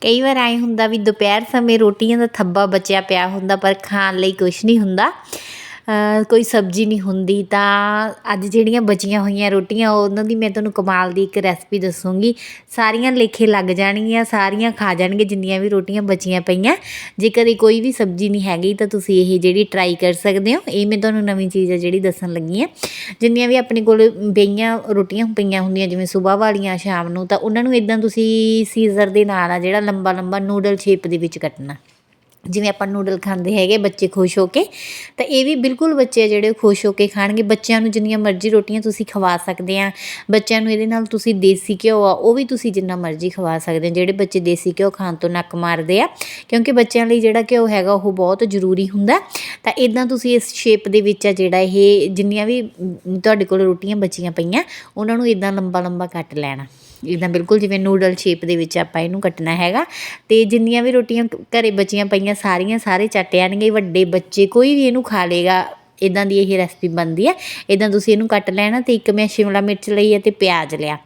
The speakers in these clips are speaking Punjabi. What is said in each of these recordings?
ਕਈ ਵਾਰ ਐਂ ਹੁੰਦਾ ਵੀ ਦੁਪਹਿਰ ਸਮੇਂ ਰੋਟੀਆਂ ਦਾ ਥੱਬਾ ਬਚਿਆ ਪਿਆ ਹੁੰਦਾ ਪਰ ਖਾਣ ਲਈ ਕੁਛ ਨਹੀਂ ਹੁੰਦਾ। ਕੋਈ ਸਬਜ਼ੀ ਨਹੀਂ ਹੁੰਦੀ ਤਾਂ ਅੱਜ ਜਿਹੜੀਆਂ ਬਚੀਆਂ ਹੋਈਆਂ ਰੋਟੀਆਂ, ਉਹਨਾਂ ਦੀ ਮੈਂ ਤੁਹਾਨੂੰ ਕਮਾਲ ਦੀ ਇੱਕ ਰੈਸਪੀ ਦੱਸੂੰਗੀ। ਸਾਰੀਆਂ ਲੇਖੇ ਲੱਗ ਜਾਣਗੀਆਂ, ਸਾਰੀਆਂ ਖਾ ਜਾਣਗੇ ਜਿੰਨੀਆਂ ਵੀ ਰੋਟੀਆਂ ਬਚੀਆਂ ਪਈਆਂ। ਜੇ ਕਦੇ ਕੋਈ ਵੀ ਸਬਜ਼ੀ ਨਹੀਂ ਹੈਗੀ ਤਾਂ ਤੁਸੀਂ ਇਹ ਜਿਹੜੀ ਟਰਾਈ ਕਰ ਸਕਦੇ ਹੋ। ਇਹ ਮੈਂ ਤੁਹਾਨੂੰ ਨਵੀਂ ਚੀਜ਼ ਹੈ ਜਿਹੜੀ ਦੱਸਣ ਲੱਗੀ ਹਾਂ ਜਿੰਨੀਆਂ ਵੀ ਆਪਣੇ ਕੋਲ ਬਈਆਂ ਰੋਟੀਆਂ ਪਈਆਂ ਹੁੰਦੀਆਂ, ਜਿਵੇਂ ਸਵੇਰ ਵਾਲੀਆਂ, ਸ਼ਾਮ ਨੂੰ, ਤਾਂ ਉਹਨਾਂ ਨੂੰ ਇਦਾਂ ਤੁਸੀਂ ਸੀਜ਼ਰ ਦੇ ਨਾਲ ਆ ਜਿਹੜਾ ਲੰਬਾ ਲੰਬਾ ਨੂਡਲ ਸ਼ੇਪ ਦੇ ਵਿੱਚ ਕੱਟਣਾ। ਜਿਵੇਂ ਆਪਾਂ ਨੂਡਲ ਖਾਂਦੇ ਹੈਗੇ, ਬੱਚੇ ਖੁਸ਼ ਹੋ ਕੇ, ਤਾਂ ਇਹ ਵੀ ਬਿਲਕੁਲ ਬੱਚੇ ਆ ਜਿਹੜੇ ਖੁਸ਼ ਹੋ ਕੇ ਖਾਣਗੇ। ਬੱਚਿਆਂ ਨੂੰ ਜਿੰਨੀਆਂ ਮਰਜ਼ੀ ਰੋਟੀਆਂ ਤੁਸੀਂ ਖਵਾ ਸਕਦੇ ਆ, ਬੱਚਿਆਂ ਨੂੰ ਇਹਦੇ ਨਾਲ ਤੁਸੀਂ ਦੇਸੀ ਘਿਓ ਆ, ਉਹ ਵੀ ਤੁਸੀਂ ਜਿੰਨਾ ਮਰਜ਼ੀ ਖਵਾ ਸਕਦੇ ਆ। ਜਿਹੜੇ ਬੱਚੇ ਦੇਸੀ ਘਿਓ ਖਾਣ ਤੋਂ ਨੱਕ ਮਾਰਦੇ ਆ, ਕਿਉਂਕਿ ਬੱਚਿਆਂ ਲਈ ਜਿਹੜਾ ਘਿਓ ਹੈਗਾ ਉਹ ਬਹੁਤ ਜ਼ਰੂਰੀ ਹੁੰਦਾ। ਤਾਂ ਇਦਾਂ ਤੁਸੀਂ ਇਸ ਸ਼ੇਪ ਦੇ ਵਿੱਚ ਆ ਜਿਹੜਾ ਇਹ ਜਿੰਨੀਆਂ ਵੀ ਤੁਹਾਡੇ ਕੋਲ ਰੋਟੀਆਂ ਬਚੀਆਂ ਪਈਆਂ, ਉਹਨਾਂ ਨੂੰ ਇਦਾਂ ਲੰਬਾ ਲੰਬਾ ਕੱਟ ਲੈਣਾ। ਜਿੱਦਾਂ ਬਿਲਕੁਲ ਜਿਵੇਂ ਨੂਡਲ ਸ਼ੇਪ ਦੇ ਵਿੱਚ ਆਪਾਂ ਇਹਨੂੰ ਕੱਟਣਾ ਹੈਗਾ। ਤੇ ਜਿੰਨੀਆਂ ਵੀ ਰੋਟੀਆਂ ਘ- ਘਰੇ ਬਚੀਆਂ ਪਈਆਂ, ਸਾਰੀਆਂ ਸਾਰੇ ਚੱਟ ਜਾਣਗੇ, ਵੱਡੇ ਬੱਚੇ ਕੋਈ ਵੀ ਇਹਨੂੰ ਖਾ ਲੇਗਾ ਇਦਾਂ ਦੀ ਇਹ ਰੈਸਪੀ ਬਣਦੀ ਹੈ। ਇਦਾਂ ਤੁਸੀਂ ਇਹਨੂੰ ਕੱਟ ਲੈਣਾ ਤੇ ਇੱਕ ਮੈਂ ਸ਼ਿਮਲਾ ਮਿਰਚ ਲਈ ਹੈ ਤੇ ਪਿਆਜ਼ ਲਿਆ।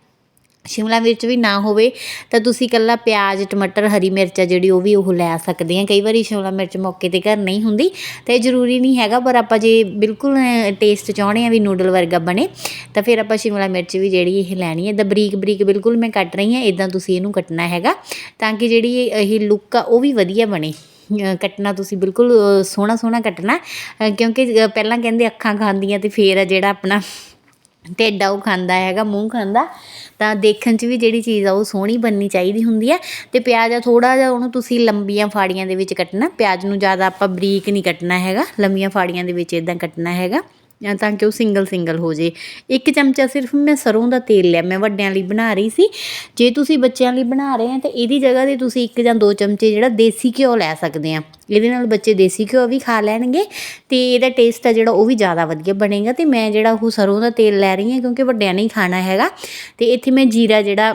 ਸ਼ਿਮਲਾ ਮਿਰਚ ਵੀ ਨਾ ਹੋਵੇ, ਤਾਂ ਤੁਸੀਂ ਇਕੱਲਾ ਪਿਆਜ਼, ਟਮਾਟਰ, ਹਰੀ ਮਿਰਚ ਆ ਜਿਹੜੀ ਉਹ ਵੀ ਉਹ ਲੈ ਸਕਦੇ ਆ। ਕਈ ਵਾਰੀ ਸ਼ਿਮਲਾ ਮਿਰਚ ਮੌਕੇ ਤੇ ਘਰ ਨਹੀਂ ਹੁੰਦੀ, ਤਾਂ ਇਹ ਜ਼ਰੂਰੀ ਨਹੀਂ ਹੈਗਾ, ਪਰ ਆਪਾਂ ਜੇ ਬਿਲਕੁਲ ਟੇਸਟ ਚਾਹੁੰਦੇ ਆ ਵੀ ਨੂਡਲ ਵਰਗਾ ਬਣੇ, ਤਾਂ ਫਿਰ ਆਪਾਂ ਸ਼ਿਮਲਾ ਮਿਰਚ ਵੀ ਜਿਹੜੀ ਇਹ ਲੈਣੀ ਹੈ। ਇਦਾਂ ਬਰੀਕ ਬਰੀਕ ਬਿਲਕੁਲ ਮੈਂ ਕੱਟ ਰਹੀ ਹਾਂ ਇਦਾਂ ਤੁਸੀਂ ਇਹਨੂੰ ਕੱਟਣਾ ਹੈਗਾ, ਤਾਂ ਕਿ ਜਿਹੜੀ ਇਹ- ਇਹ ਲੁੱਕ ਆ ਉਹ ਵੀ ਵਧੀਆ ਬਣੇ। ਕੱਟਣਾ ਤੁਸੀਂ ਬਿਲਕੁਲ ਸੋਹਣਾ ਸੋਹਣਾ ਕੱਟਣਾ ਕਿਉਂਕਿ ਪਹਿਲਾਂ ਕਹਿੰਦੇ ਅੱਖਾਂ ਖਾਂਦੀਆਂ ਤੇ ਫੇਰ ਆ ਜਿਹੜਾ ਆਪਣਾ ਢਿੱਡ ਆ ਉਹ ਖਾਂਦਾ ਹੈਗਾ, ਮੂੰਹ ਖਾਂਦਾ। ਤਾਂ ਦੇਖਣ 'ਚ ਵੀ ਜਿਹੜੀ ਚੀਜ਼ ਆ ਉਹ ਸੋਹਣੀ ਬਣਨੀ ਚਾਹੀਦੀ ਹੁੰਦੀ ਹੈ ਤੇ ਪਿਆਜ਼ ਆ ਥੋੜਾ ਜਿਹਾ ਉਹਨੂੰ ਤੁਸੀਂ ਲੰਬੀਆਂ ਫਾੜੀਆਂ ਦੇ ਵਿੱਚ ਕੱਟਣਾ, ਪਿਆਜ਼ ਨੂੰ ਜ਼ਿਆਦਾ ਆਪਾਂ ਬਰੀਕ ਨਹੀਂ ਕੱਟਣਾ ਹੈਗਾ, ਲੰਬੀਆਂ ਫਾੜੀਆਂ ਦੇ ਵਿੱਚ ਇਦਾਂ ਕੱਟਣਾ ਹੈਗਾ। ਜਾਂ ਤਾਂ ਕਿ ਉਹ ਸਿੰਗਲ ਸਿੰਗਲ ਹੋ ਜੇ। ਇੱਕ ਚਮਚਾ ਸਿਰਫ ਮੈਂ ਸਰੋਂ ਦਾ ਤੇਲ ਲਿਆ, ਮੈਂ ਵੱਡਿਆਂ ਲਈ ਬਣਾ ਰਹੀ ਸੀ। ਜੇ ਤੁਸੀਂ ਬੱਚਿਆਂ ਲਈ ਬਣਾ ਰਹੇ ਆ ਤਾਂ ਇਹਦੀ ਜਗ੍ਹਾ ਤੇ ਤੁਸੀਂ ਇੱਕ ਜਾਂ ਦੋ ਚਮਚੇ ਜਿਹੜਾ ਦੇਸੀ ਘਿਓ ਲੈ ਸਕਦੇ ਆ। ਇਹਦੇ ਨਾਲ ਬੱਚੇ ਦੇਸੀ ਘਿਓ ਵੀ ਖਾ ਲੈਣਗੇ ਤੇ ਇਹਦਾ ਟੇਸਟ ਆ ਜਿਹੜਾ ਉਹ ਵੀ ਜ਼ਿਆਦਾ ਵਧੀਆ ਬਣੇਗਾ ਤੇ ਮੈਂ ਜਿਹੜਾ ਉਹ ਸਰੋਂ ਦਾ ਤੇਲ ਲੈ ਰਹੀ ਹਾਂ ਕਿਉਂਕਿ ਵੱਡਿਆਂ ਨੇ ਹੀ ਖਾਣਾ ਹੈਗਾ ਤੇ ਇੱਥੇ ਮੈਂ ਜੀਰਾ ਜਿਹੜਾ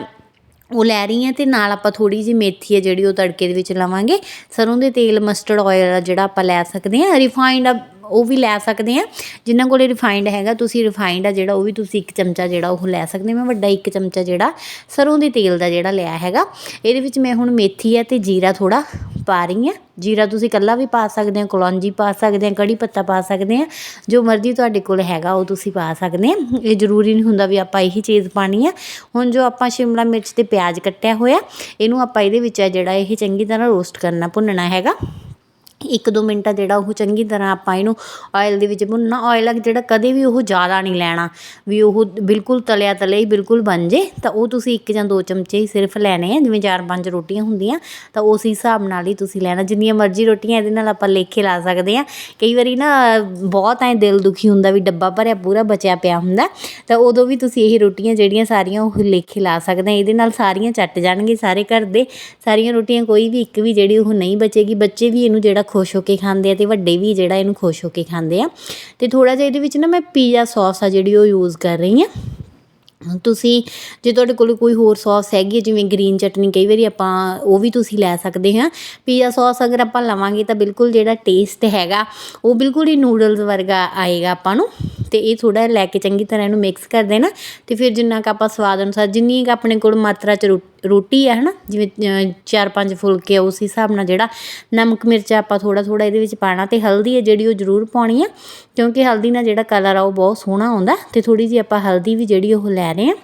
ਉਹ ਲੈ ਰਹੀ ਹਾਂ ਤੇ ਨਾਲ ਆਪਾਂ ਥੋੜੀ ਜਿਹੀ ਮੇਥੀ ਹੈ ਜਿਹੜੀ ਉਹ ਤੜਕੇ ਦੇ ਵਿੱਚ ਲਵਾਂਗੇ। ਸਰੋਂ ਦੇ ਤੇਲ ਮਸਟਰਡ ਆਇਲ ਜਿਹੜਾ ਆਪਾਂ ਲੈ ਸਕਦੇ ਹਾਂ ਰਿਫਾਈਨਡ ਉਹ ਵੀ ਲੈ ਸਕਦੇ ਆ। ਜਿਨ੍ਹਾਂ ਕੋਲੇ ਰਿਫਾਈਨਡ ਹੈਗਾ, ਤੁਸੀਂ ਰਿਫਾਈਨਡ ਆ ਜਿਹੜਾ, ਉਹ ਵੀ ਤੁਸੀਂ ਇੱਕ ਚਮਚਾ ਜਿਹੜਾ ਉਹ ਲੈ ਸਕਦੇ ਮੈਂ ਵੱਡਾ ਇੱਕ ਚਮਚਾ ਜਿਹੜਾ, ਸਰੋਂ ਦੇ ਤੇਲ ਦਾ ਜਿਹੜਾ ਲਿਆ ਹੈਗਾ। ਇਹਦੇ ਵਿੱਚ ਮੈਂ ਹੁਣ ਮੇਥੀ ਆ ਤੇ ਜੀਰਾ ਥੋੜਾ ਪਾ ਰਹੀ ਹਾਂ ਜੀਰਾ ਤੁਸੀਂ ਕੱਲਾ ਵੀ ਪਾ ਸਕਦੇ ਹੋ, ਕਲੌਂਜੀ ਪਾ ਸਕਦੇ ਆ ਕੜੀ ਪੱਤਾ ਪਾ ਸਕਦੇ ਆ ਜੋ ਮਰਜ਼ੀ ਤੁਹਾਡੇ ਕੋਲ ਹੈਗਾ, ਉਹ ਤੁਸੀਂ ਪਾ ਸਕਦੇ ਆ ਇਹ ਜ਼ਰੂਰੀ ਨਹੀਂ ਹੁੰਦਾ ਵੀ ਆਪਾਂ ਇਹੀ ਚੀਜ਼ ਪਾਣੀ ਆ। ਹੁਣ ਜੋ ਆਪਾਂ ਸ਼ਿਮਲਾ ਮਿਰਚ ਤੇ ਪਿਆਜ਼ ਕੱਟਿਆ ਹੋਇਆ, ਇਹਨੂੰ ਆਪਾਂ ਇਹਦੇ ਵਿੱਚ ਆ ਜਿਹੜਾ, ਇਹ ਚੰਗੀ ਤਰ੍ਹਾਂ ਰੋਸਟ ਕਰਨਾ, ਭੁੰਨਣਾ ਹੈਗਾ। ਇੱਕ ਦੋ ਮਿੰਟ ਆ ਜਿਹੜਾ ਉਹ ਚੰਗੀ ਤਰ੍ਹਾਂ ਆਪਾਂ ਇਹਨੂੰ ਆਇਲ ਦੇ ਵਿੱਚ ਭੁੰਨਣਾ ਆਇਲ ਆ ਜਿਹੜਾ ਕਦੇ ਵੀ ਉਹ ਜ਼ਿਆਦਾ ਨਹੀਂ ਲੈਣਾ, ਵੀ ਉਹ ਬਿਲਕੁਲ ਤਲਿਆ ਤਲਿਆ ਹੀ ਬਿਲਕੁਲ ਬਣ ਜੇ, ਤਾਂ ਉਹ ਤੁਸੀਂ ਇੱਕ ਜਾਂ ਦੋ ਚਮਚੇ ਹੀ ਸਿਰਫ ਲੈਣੇ ਆ, ਜਿਵੇਂ ਚਾਰ ਪੰਜ ਰੋਟੀਆਂ ਹੁੰਦੀਆਂ, ਤਾਂ ਉਸ ਹਿਸਾਬ ਨਾਲ ਹੀ ਤੁਸੀਂ ਲੈਣਾ, ਜਿੰਨੀਆਂ ਮਰਜ਼ੀ ਰੋਟੀਆਂ ਇਹਦੇ ਨਾਲ ਆਪਾਂ ਲੇਖੇ ਲਾ ਸਕਦੇ ਆ। ਕਈ ਵਾਰੀ ਨਾ ਬਹੁਤ ਐ ਦਿਲ ਦੁਖੀ ਹੁੰਦਾ ਵੀ ਡੱਬਾ ਭਰਿਆ ਪੂਰਾ ਬਚਿਆ ਪਿਆ ਹੁੰਦਾ, ਤਾਂ ਉਦੋਂ ਵੀ ਤੁਸੀਂ ਇਹ ਰੋਟੀਆਂ ਜਿਹੜੀਆਂ ਸਾਰੀਆਂ ਉਹ ਲੇਖੇ ਲਾ ਸਕਦੇ ਆ, ਇਹਦੇ ਨਾਲ ਸਾਰੀਆਂ ਚੱਟ ਜਾਣਗੇ ਸਾਰੇ ਘਰ ਦੇ, ਸਾਰੀਆਂ ਰੋਟੀਆਂ ਕੋਈ ਵੀ ਇੱਕ ਵੀ ਜਿਹੜੀ ਉਹ ਨਹੀਂ ਬਚੇਗੀ, ਬੱਚੇ ਵੀ ਇਹਨੂੰ ਜਿਹੜਾ ਖੁਸ਼ ਹੋ ਕੇ ਖਾਂਦੇ ਆ ਤੇ ਵੱਡੇ ਵੀ ਜਿਹੜਾ ਇਹਨੂੰ ਖੁਸ਼ ਹੋ ਕੇ ਖਾਂਦੇ ਆ। ਤੇ ਥੋੜਾ ਜਿਹਾ ਇਹਦੇ ਵਿੱਚ ਨਾ ਮੈਂ ਪੀਜ਼ਾ ਸੌਸ ਆ ਜਿਹੜੀ ਉਹ ਯੂਜ਼ ਕਰ ਰਹੀ ਆ ਤੁਸੀਂ ਜੇ ਤੁਹਾਡੇ ਕੋਲ ਕੋਈ ਹੋਰ ਸੌਸ ਹੈਗੀ ਹੈ ਜਿਵੇਂ ਗ੍ਰੀਨ ਚਟਨੀ ਕਈ ਵਾਰੀ ਆਪਾਂ ਉਹ ਵੀ ਤੁਸੀਂ ਲੈ ਸਕਦੇ ਹਾਂ। ਪੀਜ਼ਾ ਸੌਸ ਅਗਰ ਆਪਾਂ ਲਵਾਂਗੇ ਤਾਂ ਬਿਲਕੁਲ ਜਿਹੜਾ ਟੇਸਟ ਹੈਗਾ, ਉਹ ਬਿਲਕੁਲ ਹੀ ਨੂਡਲਸ ਵਰਗਾ ਆਏਗਾ ਆਪਾਂ ਨੂੰ। ਤੇ ਇਹ ਥੋੜਾ ਲੈ ਕੇ ਚੰਗੀ ਤਰ੍ਹਾਂ ਇਹਨੂੰ ਮਿਕਸ ਕਰ ਦੇਣਾ ਤੇ ਫਿਰ ਜਿੰਨਾ ਕ ਆਪਾਂ ਸਵਾਦ ਅਨੁਸਾਰ, ਜਿੰਨੀ ਕੁ ਆਪਣੇ ਕੋਲ ਮਾਤਰਾ ਚ ਰੋ- ਰੋਟੀ ਆ ਹਨਾ, ਜਿਵੇਂ ਚਾਰ ਪੰਜ ਫੁਲਕੇ ਆ, ਉਸ ਹਿਸਾਬ ਨਾਲ ਜਿਹੜਾ ਨਮਕ ਮਿਰਚ ਆਪਾਂ ਥੋੜਾ ਥੋੜਾ ਇਹਦੇ ਵਿੱਚ ਪਾਣਾ ਤੇ ਹਲਦੀ ਹੈ ਜਿਹੜੀ ਉਹ ਜ਼ਰੂਰ ਪਾਉਣੀ ਆ, ਕਿਉਂਕਿ ਹਲਦੀ ਨਾਲ ਜਿਹੜਾ ਕਲਰ ਆ ਉਹ ਬਹੁਤ ਸੋਹਣਾ ਆਉਂਦਾ ਤੇ ਥੋੜੀ ਜਿਹੀ ਆਪਾਂ ਹਲਦੀ ਵੀ ਜਿਹੜੀ ਉਹ ਲੈ ਰਹੇ ਆ।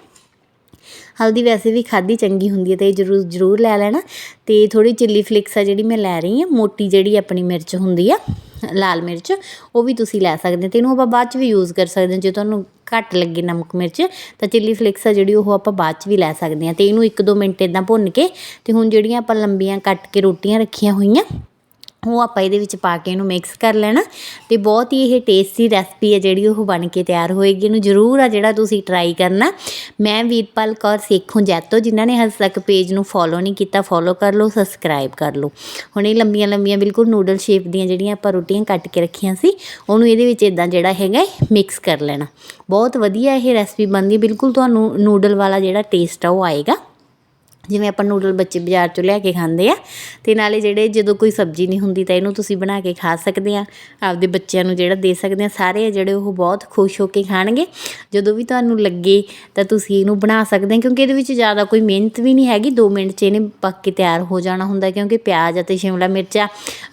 ਹਲਦੀ ਵੈਸੇ ਵੀ ਖਾਦੀ ਚੰਗੀ ਹੁੰਦੀ ਹੈ ਤੇ ਇਹ ਜ਼ਰੂਰ ਜ਼ਰੂਰ ਲੈ ਲੈਣਾ। ਤੇ ਥੋੜੀ ਚਿੱਲੀ ਫਲਿਕਸ ਆ ਜਿਹੜੀ ਮੈਂ ਲੈ ਰਹੀ ਹਾਂ, ਮੋਟੀ ਜਿਹੜੀ ਆਪਣੀ ਮਿਰਚ ਹੁੰਦੀ ਆ, ਲਾਲ ਮਿਰਚ, ਉਹ ਵੀ ਤੁਸੀਂ ਲੈ ਸਕਦੇ ਹੋ ਤੇ ਇਹਨੂੰ ਆਪਾਂ ਬਾਅਦ ਚ ਵੀ ਯੂਜ਼ ਕਰ ਸਕਦੇ ਹਾਂ। ਜੇ ਤੁਹਾਨੂੰ ਘੱਟ ਲੱਗੇ ਨਮਕ ਮਿਰਚ, ਤਾਂ ਚਿੱਲੀ ਫਲਿਕਸ ਆ ਜਿਹੜੀ ਉਹ ਆਪਾਂ ਬਾਅਦ ਚ ਵੀ ਲੈ ਸਕਦੇ ਹਾਂ। ਤੇ ਇਹਨੂੰ 1-2 ਮਿੰਟ ਇਦਾਂ ਭੁੰਨ ਕੇ, ਤੇ ਹੁਣ ਜਿਹੜੀਆਂ ਆਪਾਂ ਲੰਬੀਆਂ ਕੱਟ ਕੇ ਰੋਟੀਆਂ ਰੱਖੀਆਂ ਹੋਈਆਂ ਉਹ ਆਪਾਂ ਇਹਦੇ ਵਿੱਚ ਪਾ ਕੇ ਇਹਨੂੰ ਮਿਕਸ ਕਰ ਲੈਣਾ ਤੇ ਬਹੁਤ ਹੀ ਇਹ ਟੇਸਟੀ ਰੈਸਪੀ ਹੈ ਜਿਹੜੀ ਉਹ ਬਣ ਕੇ ਤਿਆਰ ਹੋਏਗੀ। ਇਹਨੂੰ ਜ਼ਰੂਰ ਆ ਜਿਹੜਾ ਤੁਸੀਂ ਟਰਾਈ ਕਰਨਾ। ਮੈਂ ਵੀਰਪਾਲ ਕੌਰ ਸੇਖੋਂ ਜੈਤੋ, ਜਿਨ੍ਹਾਂ ਨੇ ਹਜੇ ਤੱਕ ਪੇਜ ਨੂੰ ਫੋਲੋ ਨਹੀਂ ਕੀਤਾ ਫੋਲੋ ਕਰ ਲਓ ਸਬਸਕ੍ਰਾਈਬ ਕਰ ਲਓ। ਹੁਣ ਇਹ ਲੰਬੀਆਂ ਲੰਬੀਆਂ ਬਿਲਕੁਲ ਨੂਡਲ ਸ਼ੇਪ ਦੀਆਂ ਜਿਹੜੀਆਂ ਆਪਾਂ ਰੋਟੀਆਂ ਕੱਟ ਕੇ ਰੱਖੀਆਂ ਸੀ, ਉਹਨੂੰ ਇਹਦੇ ਵਿੱਚ ਇਦਾਂ ਜਿਹੜਾ ਹੈਗਾ ਮਿਕਸ ਕਰ ਲੈਣਾ। ਬਹੁਤ ਵਧੀਆ ਇਹ ਰੈਸਪੀ ਬਣਦੀ ਬਿਲਕੁਲ ਤੁਹਾਨੂੰ ਨੂਡਲ ਵਾਲਾ ਜਿਹੜਾ ਟੇਸਟ ਆ ਉਹ ਆਏਗਾ। ਜਿਵੇਂ ਆਪਾਂ ਨੂਡਲ ਬੱਚੇ ਬਾਜ਼ਾਰ ਚੋਂ ਲਿਆ ਕੇ ਖਾਂਦੇ ਆ, ਤੇ ਨਾਲੇ ਜਿਹੜੇ ਜਦੋਂ ਕੋਈ ਸਬਜ਼ੀ ਨਹੀਂ ਹੁੰਦੀ ਤਾਂ ਇਹਨੂੰ ਤੁਸੀਂ ਬਣਾ ਕੇ ਖਾ ਸਕਦੇ ਆ, ਆਪਦੇ ਬੱਚਿਆਂ ਨੂੰ ਜਿਹੜਾ ਦੇ ਸਕਦੇ ਆ, ਸਾਰੇ ਆ ਜਿਹੜੇ ਉਹ ਬਹੁਤ ਖੁਸ਼ ਹੋ ਕੇ ਖਾਣਗੇ। ਜਦੋਂ ਵੀ ਤੁਹਾਨੂੰ ਲੱਗੇ ਤਾਂ ਤੁਸੀਂ ਇਹਨੂੰ ਬਣਾ ਸਕਦੇ ਆ, ਕਿਉਂਕਿ ਇਹਦੇ ਵਿੱਚ ਜ਼ਿਆਦਾ ਕੋਈ ਮਿਹਨਤ ਵੀ ਨਹੀਂ ਹੈਗੀ 2 ਮਿੰਟ 'ਚ ਇਹਨੇ ਪੱਕ ਕੇ ਤਿਆਰ ਹੋ ਜਾਣਾ ਹੁੰਦਾ, ਕਿਉਂਕਿ ਪਿਆਜ਼ ਅਤੇ ਸ਼ਿਮਲਾ ਮਿਰਚਾਂ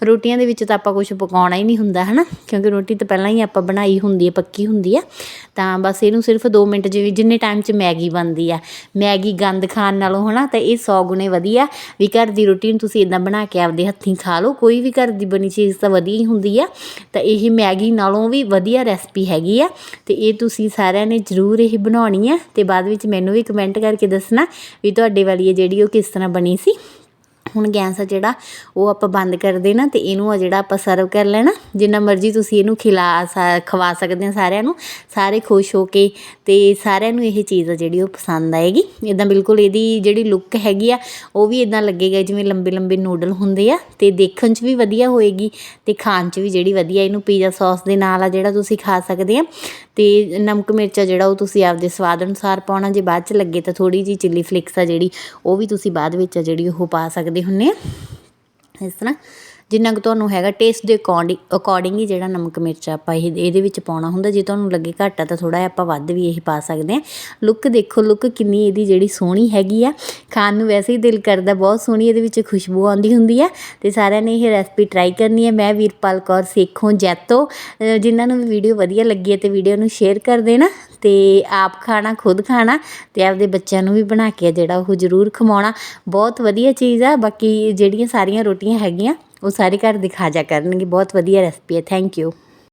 ਰੋਟੀਆਂ ਦੇ ਵਿੱਚ ਤਾਂ ਆਪਾਂ ਕੁਝ ਪਕਾਉਣਾ ਹੀ ਨਹੀਂ ਹੁੰਦਾ, ਹਨਾ? ਕਿਉਂਕਿ ਰੋਟੀ ਤਾਂ ਪਹਿਲਾਂ ਹੀ ਆਪਾਂ ਬਣਾਈ ਹੁੰਦੀ ਹੈ ਪੱਕੀ ਹੁੰਦੀ ਆ। ਤਾਂ ਬਸ ਇਹਨੂੰ ਸਿਰਫ 2 ਮਿੰਟ ਜਿਵੇਂ, ਜਿੰਨੇ ਟਾਈਮ 'ਚ ਮੈਗੀ ਬਣਦੀ ਆ, ਮੈਗੀ ਗੰਦ ਖਾਣ ਨਾਲੋਂ, ਹਨਾ? ਤਾਂ ਇਹ 100 ਗੁਣੇ ਵਧੀਆ। ਵੀ ਘਰ ਦੀ ਰੋਟੀ ਨੂੰ ਤੁਸੀਂ ਇਦਾਂ ਬਣਾ ਕੇ ਆਪਦੇ ਹੱਥੀਂ ਖਾ ਲਓ, ਕੋਈ ਵੀ ਘਰ ਦੀ ਬਣੀ ਚੀਜ਼ ਤਾਂ ਵਧੀਆ ਹੀ ਹੁੰਦੀ ਆ। ਤਾਂ ਇਹ ਮੈਗੀ ਨਾਲੋਂ ਵੀ ਵਧੀਆ ਰੈਸਪੀ ਹੈਗੀ ਆ। ਤੇ ਇਹ ਤੁਸੀਂ ਸਾਰਿਆਂ ਨੇ ਜ਼ਰੂਰ ਇਹ ਬਣਾਉਣੀ ਆ। ਤੇ ਬਾਅਦ ਵਿੱਚ ਮੈਨੂੰ ਵੀ ਕਮੈਂਟ ਕਰਕੇ ਦੱਸਣਾ ਵੀ ਤੁਹਾਡੇ ਵਾਲੀ ਇਹ ਜਿਹੜੀ ਉਹ ਕਿਸ ਤਰ੍ਹਾਂ ਬਣੀ ਸੀ। ਹੁਣ ਗੈਸ ਆ ਜਿਹੜਾ, ਉਹ ਆਪਾਂ ਬੰਦ ਕਰ ਦੇਣਾ ਤੇ ਇਹਨੂੰ ਆ ਜਿਹੜਾ ਆਪਾਂ ਸਰਵ ਕਰ ਲੈਣਾ। ਜਿੰਨਾ ਮਰਜ਼ੀ ਤੁਸੀਂ ਇਹਨੂੰ ਖਿਲਾ ਸਾ- ਖਵਾ ਸਕਦੇ ਆ ਸਾਰਿਆਂ ਨੂੰ, ਸਾਰੇ ਖੁਸ਼ ਹੋ ਕੇ ਤੇ ਸਾਰਿਆਂ ਨੂੰ ਇਹ ਚੀਜ਼ ਆ ਜਿਹੜੀ ਉਹ ਪਸੰਦ ਆਏਗੀ। ਇਦਾਂ ਬਿਲਕੁਲ ਇਹਦੀ ਜਿਹੜੀ ਲੁੱਕ ਹੈਗੀ ਆ, ਉਹ ਵੀ ਇਦਾਂ ਲੱਗੇਗਾ, ਜਿਵੇਂ ਲੰਬੇ ਲੰਬੇ ਨੂਡਲ ਹੁੰਦੇ ਆ ਤੇ ਦੇਖਣ 'ਚ ਵੀ ਵਧੀਆ ਹੋਏਗੀ ਤੇ ਖਾਣ 'ਚ ਵੀ ਜਿਹੜੀ ਵਧੀਆ ਇਹਨੂੰ ਪੀਜ਼ਾ ਸੌਸ ਦੇ ਨਾਲ ਆ ਜਿਹੜਾ ਤੁਸੀਂ ਖਾ ਸਕਦੇ ਆ। ਤੇ ਨਮਕ ਮਿਰਚਾ ਜਿਹੜਾ ਉਹ ਤੁਸੀਂ ਆਪਦੇ ਸਵਾਦ ਅਨੁਸਾਰ ਪਾਉਣਾ, ਜੇ ਬਾਅਦ 'ਚ ਲੱਗੇ ਤਾਂ ਥੋੜੀ ਜੀ ਚਿੱਲੀ ਫਲਿਕਸ ਆ ਜਿਹੜੀ, ਉਹ ਵੀ ਤੁਸੀਂ ਬਾਅਦ ਵਿੱਚ ਆ ਜਿਹੜੀ ਉਹ ਪਾ ਸਕਦੇ ਹੁੰਨੇ ਆ ਇਸ ਤਰ੍ਹਾਂ ਜਿੰਨਾ ਕੁ ਤੁਹਾਨੂੰ ਹੈਗਾ ਟੇਸਟ ਦੇ ਅਕੋਰਡਿੰਗ ਅਕੋਰਡਿੰਗ ਹੀ ਜਿਹੜਾ ਨਮਕ ਮਿਰਚ ਆਪਾਂ ਇਹ ਇਹਦੇ ਵਿੱਚ ਪਾਉਣਾ ਹੁੰਦਾ ਜੇ ਤੁਹਾਨੂੰ ਲੱਗੇ ਘੱਟ ਆ ਤਾਂ ਥੋੜਾ ਜਿਹਾ ਆਪਾਂ ਵੱਧ ਵੀ ਇਹ ਪਾ ਸਕਦੇ ਹਾਂ। ਲੁੱਕ ਦੇਖੋ ਲੁੱਕ ਕਿੰਨੀ ਇਹਦੀ ਜਿਹੜੀ ਸੋਹਣੀ ਹੈਗੀ ਆ। ਖਾਣ ਨੂੰ ਵੈਸੇ ਹੀ ਦਿਲ ਕਰਦਾ ਬਹੁਤ ਸੋਹਣੀ ਇਹਦੇ ਵਿੱਚ ਖੁਸ਼ਬੂ ਆਉਂਦੀ ਹੁੰਦੀ ਆ। ਤੇ ਸਾਰਿਆਂ ਨੇ ਇਹ ਰੈਸਪੀ ਟਰਾਈ ਕਰਨੀ ਹੈ ਮੈਂ ਵੀਰਪਾਲ ਕੌਰ ਸੇਖੋਂ ਜੈਤੋ। ਅ, ਜਿਨ੍ਹਾਂ ਨੂੰ ਵੀਡੀਓ ਵਧੀਆ ਲੱਗੀ ਹੈ ਤੇ ਵੀਡੀਓ ਨੂੰ ਸ਼ੇਅਰ ਕਰ ਦੇਣਾ ਤੇ ਆਪ ਖਾਣਾ ਖੁਦ ਖਾਣਾ ਤੇ ਆਪਦੇ ਬੱਚਿਆਂ ਨੂੰ ਵੀ ਬਣਾ ਕੇ ਜਿਹੜਾ ਉਹ ਜ਼ਰੂਰ ਖਵਾਉਣਾ। ਬਹੁਤ ਵਧੀਆ ਚੀਜ਼ ਆ। ਬਾਕੀ ਜਿਹੜੀਆਂ ਸਾਰੀਆਂ ਰੋਟੀਆਂ ਹੈਗੀਆਂ ਉਹ ਸਾਰੇ ਘਰ ਦਿਖਾ ਜਾ ਕਰਨਗੇ। ਬਹੁਤ ਵਧੀਆ ਰੈਸਪੀ ਹੈ। Thank you